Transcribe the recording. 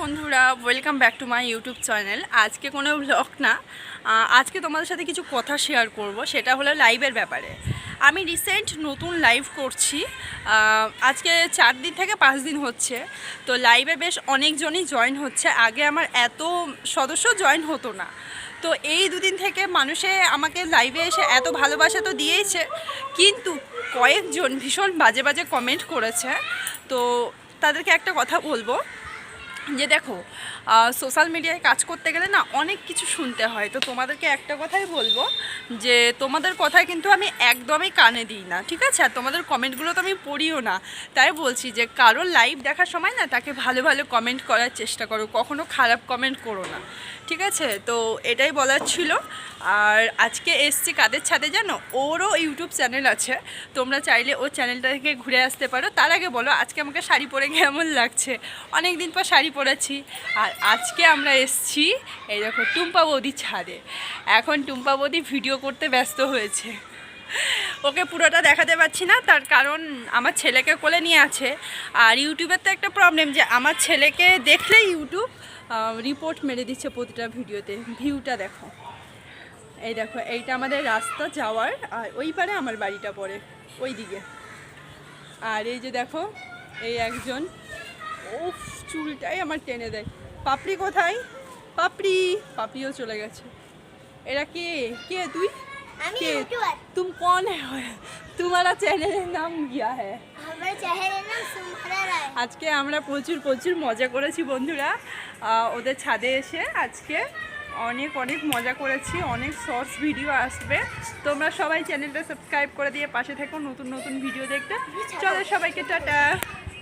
বন্ধুরা welcome back to my YouTube channel আজকে কোনো ব্লগ না। আজকে তোমাদের সাথে কিছু কথা শেয়ার করব, সেটা হলো লাইভের ব্যাপারে। আমি রিসেন্ট নতুন লাইভ করছি। আজকে চার দিন থেকে পাঁচ দিন হচ্ছে। তো লাইভে বেশ অনেকজনই জয়েন হচ্ছে। আগে আমার এত সদস্য জয়েন হতো না। তো এই দুদিন থেকে মানুষে আমাকে লাইভে এসে এত ভালোবাসা তো দিয়েছে। কিন্তু কয়েকজন ভীষণ বাজে বাজে কমেন্ট করেছে। তো তাদেরকে একটা কথা বলব। যে দেখো সোশ্যাল মিডিয়ায় কাজ করতে গেলে না অনেক কিছু শুনতে হয়। তো তোমাদেরকে একটা কথাই বলব যে, তোমাদের কথায় কিন্তু আমি একদমই কানে দিই না, ঠিক আছে? আর তোমাদের কমেন্টগুলো তো আমি পড়িও না। তাই বলছি যে, কারোর লাইভ দেখার সময় না তাকে ভালো ভালো কমেন্ট করার চেষ্টা করো, কখনো খারাপ কমেন্ট করো না, ঠিক আছে? তো এটাই বলার ছিল। আর আজকে এসছি কাদের ছাদে জানো? ওরও ইউটিউব চ্যানেল আছে। তোমরা চাইলে ও চ্যানেলটা থেকে ঘুরে আসতে পারো। তার আগে বলো, আজকে আমাকে শাড়ি পরে কেমন লাগছে? অনেক দিন পর শাড়ি পরেছি আর আজকে আমরা এসছি এই দেখো টুম্পা বৌদি ছাদে। এখন টুম্পা বৌদি ভিডিও করতে ব্যস্ত হয়েছে। ওকে পুরোটা দেখাতে পারছি না, তার কারণ আমার ছেলেকে কোলে নিয়ে আছে। আর ইউটিউবের তো একটা প্রবলেম যে আমার ছেলেকে দেখলে ইউটিউব রিপোর্ট মেরে দিচ্ছে প্রতিটা ভিডিওতে। ভিউটা দেখো। এই দেখো, এইটা আমাদের রাস্তা যাওয়ার, আর ওই পারে আমার বাড়িটা পড়ে ওই দিকে আর এই যে দেখো, এই একজন ওফ চুলটাই আমার টেনে দেয়। পাপড়ি কোথায়? পাপড়ি। পাপড়িও চলে গেছে। এরা কে? কে তুই? কে? তুম কোন তোমারা চ্যানেলের নাম গিয়া হ্যাঁ আজকে আমরা প্রচুর প্রচুর মজা করেছি বন্ধুরা। ওদের ছাদে এসে আজকে অনেক অনেক মজা করেছি। অনেক শর্টস ভিডিও আসবে। তোমরা সবাই চ্যানেলটা সাবস্ক্রাইব করে দিয়ে পাশে থেকো। নতুন নতুন ভিডিও দেখতে। চলো সবাইকে টাটা।